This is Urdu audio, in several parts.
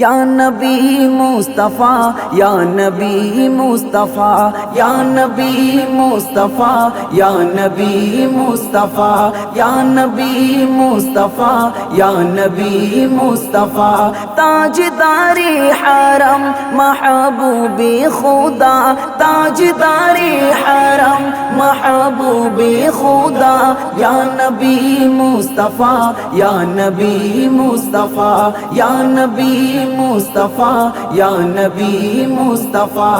یا نبی مصطفیٰ یا نبی مصطفیٰ یا نبی مصطفیٰ یا نبی مصطفیٰ یا نبی مصطفیٰ یا نبی مصطفیٰ تاج داری حرم محبوب خدا تاج داری حرم محبوب خدا یا نبی مصطفیٰ یا نبی مصطفیٰ یا نبی مصطفیٰ یا نبی مصطفیٰ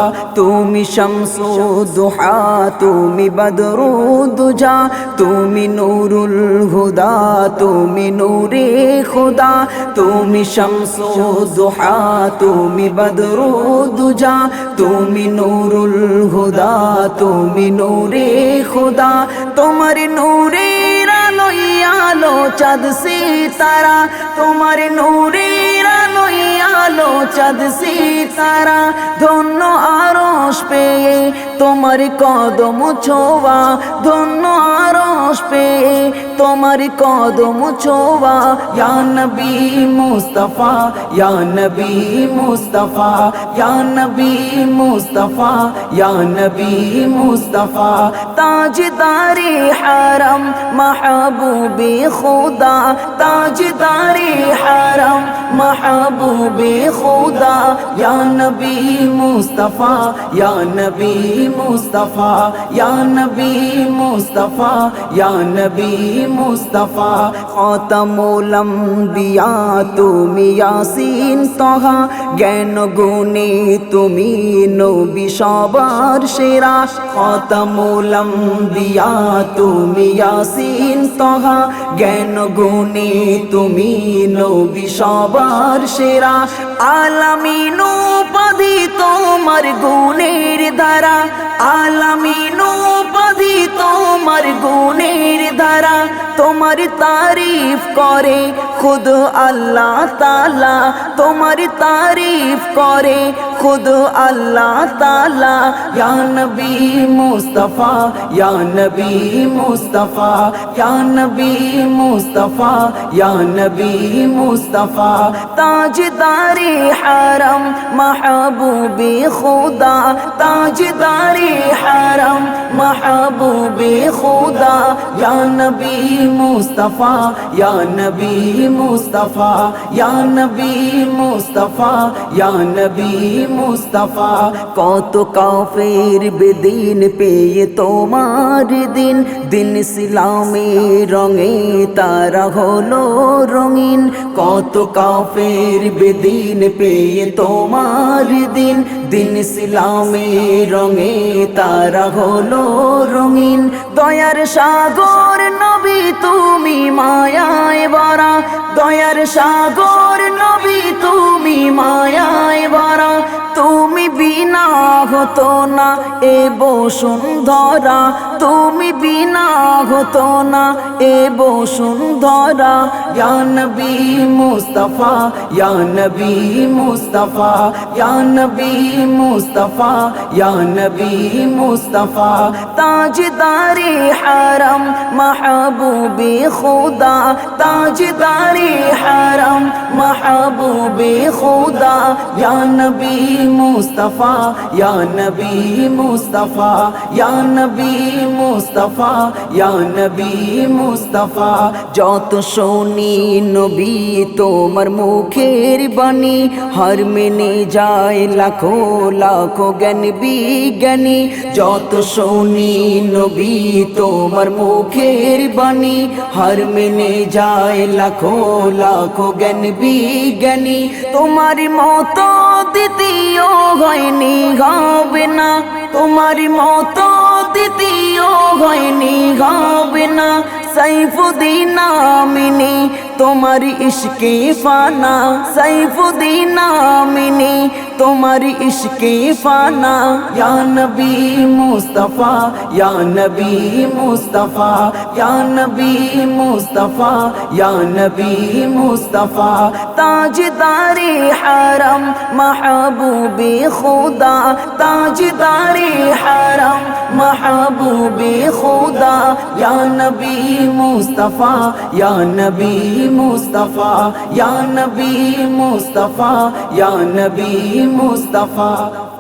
شمس و دحا تم بدر و دجا تمہیں نور الہدا تمہیں نور خدا شمس و دحا ظہا بدر و دجا تومی نور الہدا تومی نور خدا تم তোমার নূরের আলোই আলো চাঁদ সিতারা তোমার নূরের আলোই আলো চাঁদ সিতারা ধন্য আরস পেয়ে تمری قدوم چوبا دونوں روش پہ تمری قودوم چوبا یعن بی مصطفیٰ یانبی مصطفیٰ یعنبی مصطفیٰ یانبی مصطفیٰ تاج داری حارم محبوبے خدا تاج داری حارم محبوبے خدا یانبی مصطفیٰ یانبی মুস্তফা ইয়া নবী মুস্তফা ইয়া নবী মুস্তফা খতামুল আম্বিয়া তুমি ইয়াসিন তহা জ্ঞান গুণে তুমি নবী সবার সেরা খতামুল আম্বিয়া তুমি ইয়াসিন তহা জ্ঞান গুণে তুমি নবী সবার সেরা আলামিন উপাধি তোমার গুণ দ্বারা আলামিন উপাধি তোমার গুণের দ্বারা তোমার তারিফ করে খুদ আল্লাহ তালা তোমার তারিফ করে خود اللہ تعالی یا نبی مصطفیٰ یعنبی مصطفیٰ نبی مصطفیٰ نبی مصطفیٰ تاج داری حرم محبوب خدا تاج داری حرم محبوب خدا یا نبی مصطفیٰ یا مصطفیٰ مصطفی مصطفیٰ نبی মুস্তাফা কত কাফের বেদিন পেয়ে তোমার দিন দিন সিলামে রঙে তারা হলো রঙিন কত কাফের বেদিন পেয়ে তোমার দিন দিন সিলামে রঙে তারা হলো রঙিন দয়ার সাগর নবী তুমি মায়ায় বরা দয়ার সাগর হতো না এ বসুন্ধরা তুমি বিনা হতো না এ বসুন্ধরা ইয়ানবী মুস্তফা ইয়ানবী মুস্তফা ইয়ানবী মুস্তফা ইয়ানবী মুস্তফা তাজদারি হারম محبو خدا تاج داری ہرم محبو بی خدا یان بی مستفیٰ یانبی مصطفیٰ نبی مصطفیٰ یا نبی مصطفیٰ جوت شونی نبی تو مرمو کھیر بنی ہر منی جائے لکھو لکھو گن بی گنی جوت شونی نبی تو مر مخیر মেহরবানি হর মেনে যায় লাখো লাখো জ্ঞান বিজ্ঞানী তোমার মতো দ্বিতীয় হয়নি হবে না তোমার মতো দ্বিতীয় হয়নি হবে না সাইফুদ্দিনা মিনি তোমার ইশকে ফানা সাইফুদ্দিনা মিনি تمہاری عشق فانا یا نبی مصطفیٰ یا نبی مصطفیٰ یا نبی مصطفیٰ یا نبی مصطفیٰ تاج داری حرم محبوب خدا تاج داری حرم محبوب خدا یا نبی مصطفیٰ یا نبی مصطفیٰ یا نبی مصطفیٰ یا نبی Mustafa